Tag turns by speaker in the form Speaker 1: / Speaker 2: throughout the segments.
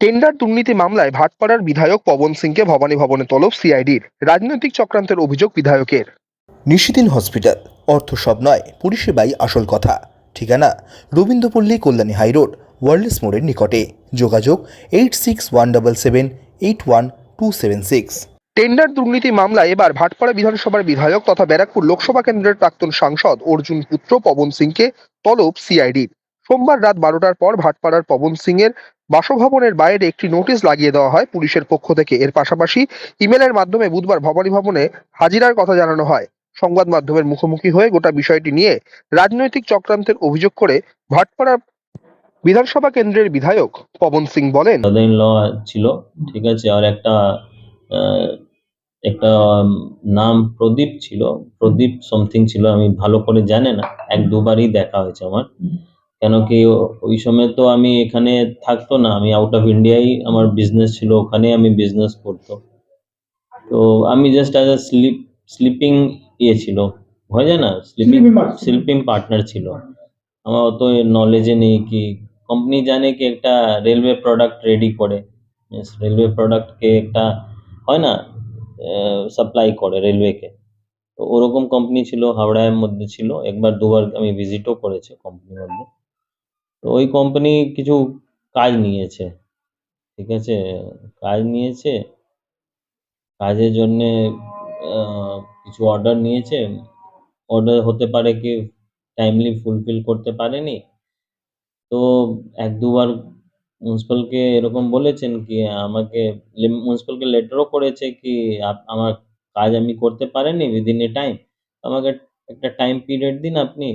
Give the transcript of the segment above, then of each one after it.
Speaker 1: Tender দুর্নীতি মামলায় ভাটপাড়ার বিধায়ক পবন সিংকে ভবানী ভবনে তলব সিআইডির। রাজনৈতিক চক্রান্তের অভিযোগ বিধায়কের।
Speaker 2: নিশিদিন হসপিটাল অর্থ সব নয় পরিষেবাই আসল কথা। ঠিকানা রবীন্দ্রপল্লী কল্যাণী হাইরোড ওয়ার্ল্ডস মোড়ের নিকটে। যোগাযোগ eight six one double seven eight one two seven six.
Speaker 1: Tender দুর্নীতি মামলায় এবার ভাটপাড়া বিধানসভার বিধায়ক তথা ব্যারাকপুর লোকসভা কেন্দ্রের প্রাক্তন সাংসদ অর্জুন পুত্র পবন সিংকে তলব সিআইডির। সোমবার রাত বারোটার পর ভাটপাড়ার পবন সিং এর বাসভবনের বাইরে একটি নোটিশ লাগিয়ে দেওয়া হয় পুলিশের পক্ষ থেকে। এর পাশাপাশি ইমেলের মাধ্যমে বুধবার ভবানী ভবনে হাজিরার কথা জানানো হয়। সংবাদ মাধ্যমের মুখোমুখি হয়ে গোটা বিষয়টি নিয়ে রাজনৈতিক চক্রান্তের অভিযোগ করে ভাটপাড়া বিধানসভা কেন্দ্রের বিধায়ক পবন সিং বলেন
Speaker 3: ল ছিল, ঠিক আছে, আর একটা একটা নাম প্রদীপ ছিল। প্রদীপ সামথিং ছিল, আমি ভালো করে জানি না। এক দুবারই দেখা হয়েছে আমার। কেন কি ওই সময় তো আমি এখানে থাকতো না। আমি আউট অফ ইন্ডিয়াই আমার বিজনেস ছিল ওখানে আমি বিজনেস করতো। তো আমি just as a slip sleeping ইয়ে ছিল। হয় যায় না? স্লিপিং স্লিপিং পার্টনার ছিল। আমার অত নলেজে নেই কি। কোম্পানি জানে কি একটা রেলওয়ে প্রোডাক্ট রেডি করে। রেলওয়ে প্রোডাক্টকে একটা হয় না? সাপ্লাই করে রেলওয়েকে তো ওরকম কোম্পানি ছিল হাওড়ার মধ্যে ছিল। একবার দুবার আমি ভিজিটও করেছি কোম্পানির মধ্যে। তো ওই কোম্পানি কিছু কাজ নিয়েছে, ঠিক আছে? কাজ নিয়েছে, কাজের জন্যে কিছু অর্ডার নিয়েছে অর্ডার হতে পারে কি টাইমলি ফুলফিল করতে পারেনি। তো এক দুবার মিউনিসিপ্যালকে এরকম বলেছেন কি, আমাকে মিউনিসিপ্যালকে লেটারও করেছে কি আমার কাজ আমি করতে পারিনি উইদিন এ টাইম আমাকে একটা টাইম পিরিয়ড দিন আপনি।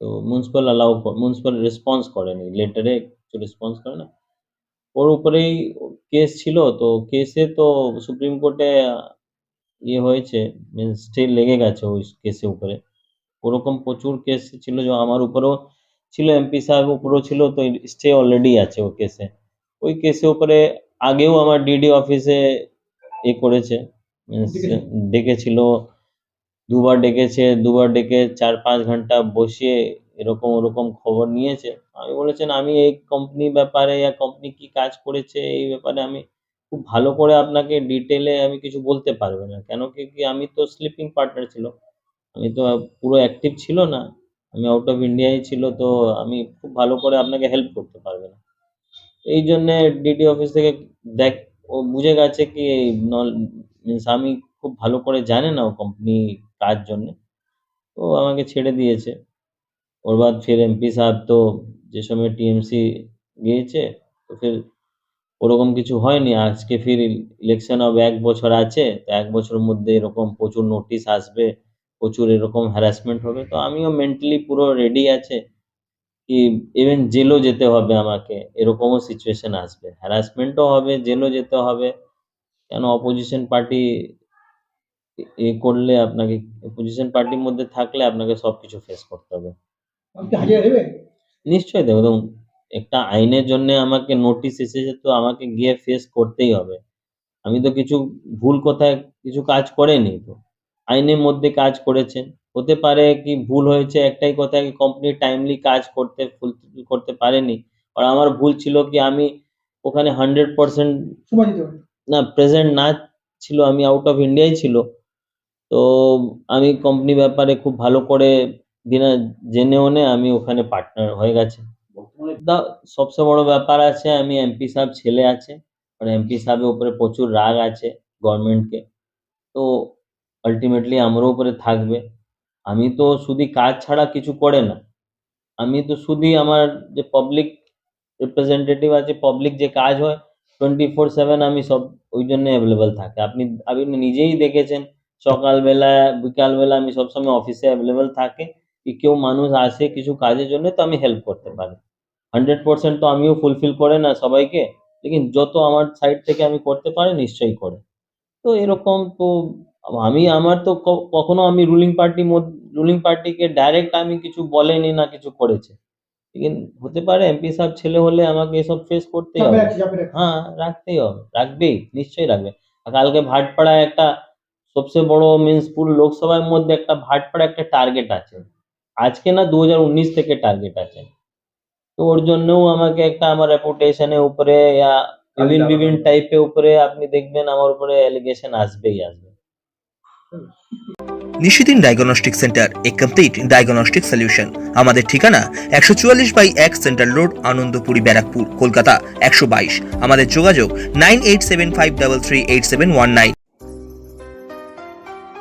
Speaker 3: তো মিউনিসিপ্যাল অ্যালাউ মিউনিসিপ্যাল রেসপন্স করেনি। লেটারে কিছু রেসপন্স করে না। ওর উপরেই কেস ছিল। তো কেসে তো সুপ্রিম কোর্টে ইয়ে হয়েছে। মিনস স্টে লেগে গেছে ওই কেসে উপরে। ওরকম প্রচুর কেস ছিল যে আমার উপরেও ছিল এমপি সাহেব উপরেও ছিল তো স্টে অলরেডি আছে ও কেসে ওই কেসে উপরে আগেও আমার ডিডি অফিসে এ করেছে। ডেকেছিল দুবার ডেকেছে, দুবার ডেকে চার পাঁচ ঘণ্টা বসিয়ে এরকম ওরকম খবর নিয়েছে। আমি বলেছেন, আমি এই কোম্পানি ব্যাপারে ইয়া কোম্পানি কি কাজ করেছে, এই ব্যাপারে আমি খুব ভালো করে আপনাকে ডিটেলে আমি কিছু বলতে পারব না। কেন কি কি আমি তো স্লিপিং পার্টনার ছিল। আমি তো পুরো অ্যাক্টিভ ছিল না। আমি আউট অফ ইন্ডিয়ায় ছিল, তো আমি খুব ভালো করে আপনাকে হেল্প করতে পারবে না। এই জন্যে ডিডি অফিস থেকে দেখ, ও বুঝে গেছে কি আমি খুব ভালো করে জানে না ও কোম্পানি কাজ জন্যে? তো আমাকে ছেড়ে দিয়েছে। ওর বাদ ফির এমপি সাহেব তো যে সময় টিএমসি গিয়েছে, তো ফির ওরকম কিছু হয়নি। আজকে ফির ইলেকশন অব এক বছর আছে, তো এক বছরের মধ্যে এরকম প্রচুর নোটিশ আসবে, প্রচুর এরকম হ্যারাসমেন্ট হবে। তো আমিও মেন্টালি পুরো রেডি আছে কি ইভেন জেলও যেতে হবে আমাকে, এরকমও সিচুয়েশন আসবে। হ্যারাসমেন্টও হবে, জেলও যেতে হবে। কেন অপোজিশন পার্টি এ করলে আপনাকে অপোজিশন পার্টির মধ্যে থাকলে আপনাকে সব কিছু ফেস করতে হবে। নিশ্চয়ই দেবো। দেখুন একটা আইনের জন্য আমাকে নোটিশ এসেছে তো আমাকে গিয়ে ফেস করতেই হবে। আমি তো কিছু ভুল কথায় কিছু কাজ করেনি তো। আইনের মধ্যে কাজ করেছেন। হতে পারে কি ভুল হয়েছে একটাই কথা কি কোম্পানি টাইমলি কাজ করতে ফুলফিল করতে পারেনি। আর আমার ভুল ছিল কি আমি ওখানে হান্ড্রেড পার্সেন্ট না প্রেজেন্ট না ছিল আমি আউট অফ ইন্ডিয়ায় ছিল। তো আমি কোম্পানি ব্যাপারে খুব ভালো করে বিনা জেনে ওনে আমি ওখানে পার্টনার হয়ে গেছে। সবচেয়ে বড় ব্যাপার আছে আমি এমপি সাহেব ছেলে আছে আর এমপি সাহেবের উপরে প্রচুর রাগ আছে গভর্নমেন্টকে তো আলটিমেটলি আমার উপরে থাকবে। আমি তো শুধু কাজ ছাড়া কিছু করে না। আমি তো শুধুই আমার যে পাবলিক রিপ্রেজেন্টেটিভ আছে পাবলিক যে কাজ হয় টোয়েন্টি ফোর সেভেন আমি সব ওই জন্য অ্যাভেলেবেল থাকে। আপনি আপনি নিজেই দেখেছেন সকালবেলা বিকালবেলা আমি সবসময় অফিসে অ্যাভেলেবেল থাকে। কি কেউ মানুষ আসে কিছু কাজের জন্য তো আমি হেল্প করতে পারি। হান্ড্রেড পার্সেন্ট তো আমিও ফুলফিল করে না সবাইকে লেকিন যত আমার সাইড থেকে আমি করতে পারি নিশ্চয়ই করে। তো এরকম তো আমি আমার তো কখনো আমি রুলিং পার্টি রুলিং পার্টিকে ডাইরেক্ট আমি কিছু বলেনি না কিছু করেছে। হতে পারে এমপি সাহেব ছেলে হলে আমাকে এসব ফেস করতেই হবে। হ্যাঁ রাখতেই হবে রাখবেই নিশ্চয়ই রাখবে। কালকে ভাটপাড়ায় একটা সবচেয়ে বড় মিন্স পুরো লোকসভার মধ্যে একটা ভাটপাড়া একটা টার্গেট আছে। আজকে না দুহাজার উনিশ থেকে টার্গেট আছে। তো ওর জন্যও আমাকে একটা আমার রেপুটেশনের উপরে বিভিন্ন বিভিন্ন টাইপের উপরে আপনি দেখবেন আমার উপরে এলিগেশন আসবেই আসবে।
Speaker 2: Nishidin diagnostic centre a complete diagnostic solution আমাদের ঠিকানা একশো চুয়াল্লিশ বাই এক সেন্ট্রাল রোড আনন্দপুরি ব্যারাকপুর কলকাতা একশো বাইশ। আমাদের যোগাযোগ nine eight seven five double three eight seven one nine.